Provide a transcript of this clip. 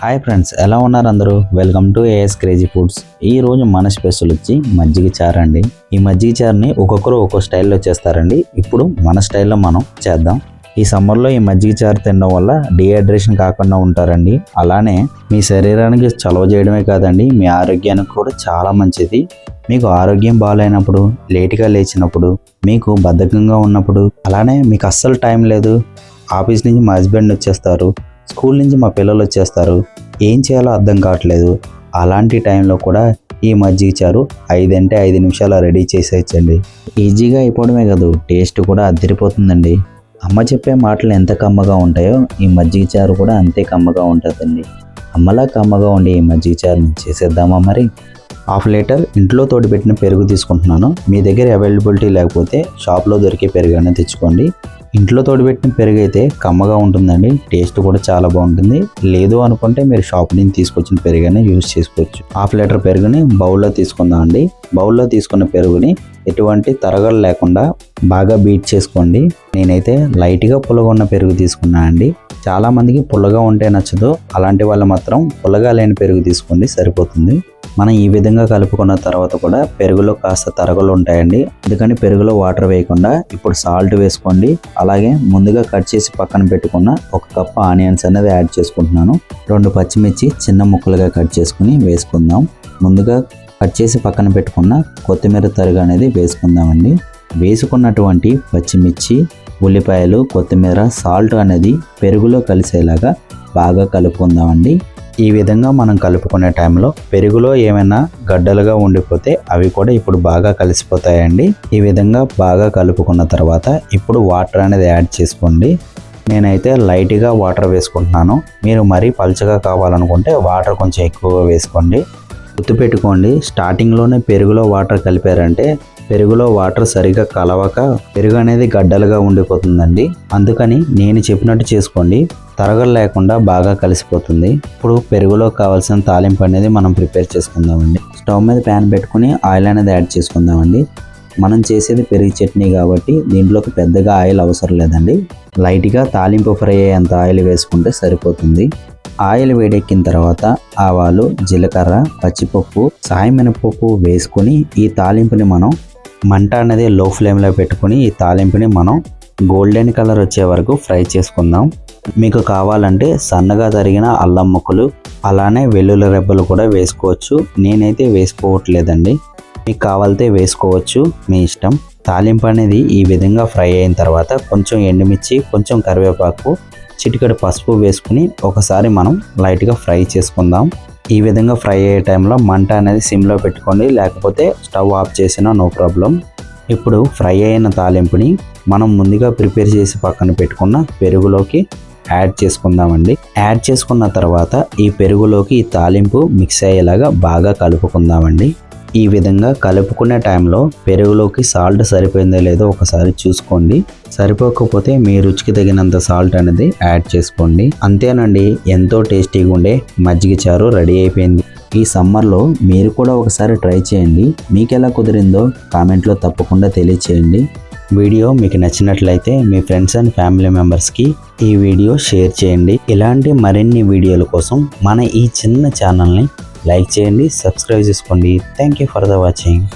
Hi friends ఎలా ఉన్నారు అందరూ? Welcome to AS crazy foods ఈ రోజు మన స్పెషల్ వచ్చి మజ్జిగ చారు అండి. ఈ మజ్జిగ చారుని ఒక్కొక్కరు ఒక్కో స్టైల్లో చేస్తారండి. ఇప్పుడు మన స్టైల్లో మనం చేద్దాం. ఈ సమ్మర్లో ఈ మజ్జిగ చారు తినడం వల్ల డిహైడ్రేషన్ కాకుండా ఉంటారండి. అలానే మీ శరీరానికి చలవ చేయడమే కాదండి మీ ఆరోగ్యానికి కూడా చాలా మంచిది. మీకు ఆరోగ్యం బాగాలేనప్పుడు లేటుగా లేచినప్పుడు మీకు బద్ధకంగా ఉన్నప్పుడు అలానే మీకు అస్సలు టైం లేదు. ఆఫీస్ నుంచి మా హస్బెండ్ వచ్చేస్తారు. స్కూల్ నుంచి మా పిల్లలు వచ్చేస్తారు. ఏం చేయాలో అర్థం కావట్లేదు. అలాంటి టైంలో కూడా ఈ మజ్జిగ చారు ఐదంటే ఐదు నిమిషాలు రెడీ చేసేయచ్చండి. ఈజీగా అయిపోవడమే కాదు టేస్ట్ కూడా అద్దరిపోతుందండి. అమ్మ చెప్పే మాటలు ఎంత కమ్మగా ఉంటాయో ఈ మజ్జిగ చారు కూడా అంతే కమ్మగా ఉంటుందండి. అమ్మలా కమ్మగా ఉండి ఈ మజ్జిగ చారుని చేసేద్దామా మరి? హాఫ్ లీటర్ ఇంట్లో తోడిపెట్టిన పెరుగు తీసుకుంటున్నాను. మీ దగ్గర అవైలబిలిటీ లేకపోతే షాప్లో దొరికే పెరుగు అనేది తెచ్చుకోండి. ఇంట్లో తోడిపెట్టిన పెరుగు అయితే కమ్మగా ఉంటుందండి. టేస్ట్ కూడా చాలా బాగుంటుంది. లేదు అనుకుంటే మీరు షాప్ నుంచి తీసుకొచ్చిన పెరుగనే యూజ్ చేసుకోవచ్చు. హాఫ్ లీటర్ పెరుగుని బౌల్లో తీసుకుందాం అండి. బౌల్లో తీసుకున్న పెరుగుని ఎటువంటి తరగలు లేకుండా బాగా బీట్ చేసుకోండి. నేనైతే లైట్గా పుల్లగా ఉన్న పెరుగు తీసుకున్నా అండి. చాలామందికి పుల్లగా ఉంటే నచ్చదు. అలాంటి వాళ్ళు మాత్రం పుల్లగా లేని పెరుగు తీసుకోండి. సరిపోతుంది. మనం ఈ విధంగా కలుపుకున్న తర్వాత కూడా పెరుగులో కాస్త తరగలు ఉంటాయండి. అందుకని పెరుగులో వాటర్ వేయకుండా ఇప్పుడు సాల్ట్ వేసుకోండి. అలాగే ముందుగా కట్ చేసి పక్కన పెట్టుకున్న ఒక కప్ ఆనియన్స్ అనేది యాడ్ చేసుకుంటున్నాను. రెండు పచ్చిమిర్చి చిన్న ముక్కలుగా కట్ చేసుకుని వేసుకుందాం. ముందుగా కట్ చేసి పక్కన పెట్టుకున్న కొత్తిమీర తరుగు అనేది వేసుకుందామండి. వేసుకున్నటువంటి పచ్చిమిర్చి ఉల్లిపాయలు కొత్తిమీర సాల్ట్ అనేది పెరుగులో కలిసేలాగా బాగా కలుపుకుందామండి. ఈ విధంగా మనం కలుపుకునే టైంలో పెరుగులో ఏమైనా గడ్డలుగా ఉండిపోతే అవి కూడా ఇప్పుడు బాగా కలిసిపోతాయండి. ఈ విధంగా బాగా కలుపుకున్న తర్వాత ఇప్పుడు వాటర్ అనేది యాడ్ చేసుకోండి. నేనైతే లైట్గా వాటర్ వేసుకుంటున్నాను. మీరు మరీ పలుచగా కావాలనుకుంటే వాటర్ కొంచెం ఎక్కువగా వేసుకోండి. గుర్తుపెట్టుకోండి స్టార్టింగ్లోనే పెరుగులో వాటర్ కలిపారంటే పెరుగులో వాటర్ సరిగా కలవక పెరుగు అనేది గడ్డలుగా ఉండిపోతుందండి. అందుకని నేను చెప్పినట్టు చేసుకోండి. తరగలు లేకుండా బాగా కలిసిపోతుంది. ఇప్పుడు పెరుగులో కావాల్సిన తాలింపు అనేది మనం ప్రిపేర్ చేసుకుందామండి. స్టవ్ మీద ప్యాన్ పెట్టుకుని ఆయిల్ అనేది యాడ్ చేసుకుందామండి. మనం చేసేది పెరుగు చట్నీ కాబట్టి దీంట్లోకి పెద్దగా ఆయిల్ అవసరం లేదండి. లైట్గా తాలింపు ఫ్రై అయ్యేంత ఆయిల్ వేసుకుంటే సరిపోతుంది. ఆయిల్ వేడెక్కిన తర్వాత ఆవాలు జీలకర్ర పచ్చిపప్పు సాయి మినపప్పు వేసుకొని ఈ తాలింపుని మనం మంట అనేది లో ఫ్లేమ్లో పెట్టుకుని ఈ తాలింపుని మనం గోల్డెన్ కలర్ వచ్చే వరకు ఫ్రై చేసుకుందాం. మీకు కావాలంటే సన్నగా తరిగిన అల్లం ముక్కలు అలానే వెల్లుల్లి రెబ్బలు కూడా వేసుకోవచ్చు. నేనైతే వేసుకోవట్లేదండి. మీకు కావాలితే వేసుకోవచ్చు మీ ఇష్టం. తాలింపు అనేది ఈ విధంగా ఫ్రై అయిన తర్వాత కొంచెం ఎండుమిర్చి కొంచెం కరివేపాకు చిటికడి పసుపు వేసుకుని ఒకసారి మనం లైట్గా ఫ్రై చేసుకుందాం. ఈ విధంగా ఫ్రై అయ్యే టైంలో మంట అనేది సిమ్లో పెట్టుకోండి లేకపోతే స్టవ్ ఆఫ్ చేసినా నో ప్రాబ్లం. ఇప్పుడు ఫ్రై అయిన తాలింపుని మనం ముందుగా ప్రిపేర్ చేసి పక్కన పెట్టుకున్న పెరుగులోకి యాడ్ చేసుకుందామండి. యాడ్ చేసుకున్న తర్వాత ఈ పెరుగులోకి ఈ తాలింపు మిక్స్ అయ్యేలాగా బాగా కలుపుకుందామండి. ఈ విధంగా కలుపుకునే టైంలో పెరుగులోకి సాల్ట్ సరిపోయిందో లేదో ఒకసారి చూసుకోండి. సరిపోకపోతే మీ రుచికి తగినంత సాల్ట్ అనేది యాడ్ చేసుకోండి. అంతేనండి ఎంతో టేస్టీగా ఉండే మజ్జిగ చారు రెడీ అయిపోయింది. ఈ సమ్మర్లో మీరు కూడా ఒకసారి ట్రై చేయండి. మీకు ఎలా కుదిరిందో కామెంట్లో తప్పకుండా తెలియచేయండి. వీడియో మీకు నచ్చినట్లయితే మీ ఫ్రెండ్స్ అండ్ ఫ్యామిలీ మెంబర్స్కి ఈ వీడియో షేర్ చేయండి. ఇలాంటి మరిన్ని వీడియోల కోసం మన ఈ చిన్న ఛానల్ని లైక్ చేయండి సబ్స్క్రైబ్ చేసుకోండి. Thank you for the watching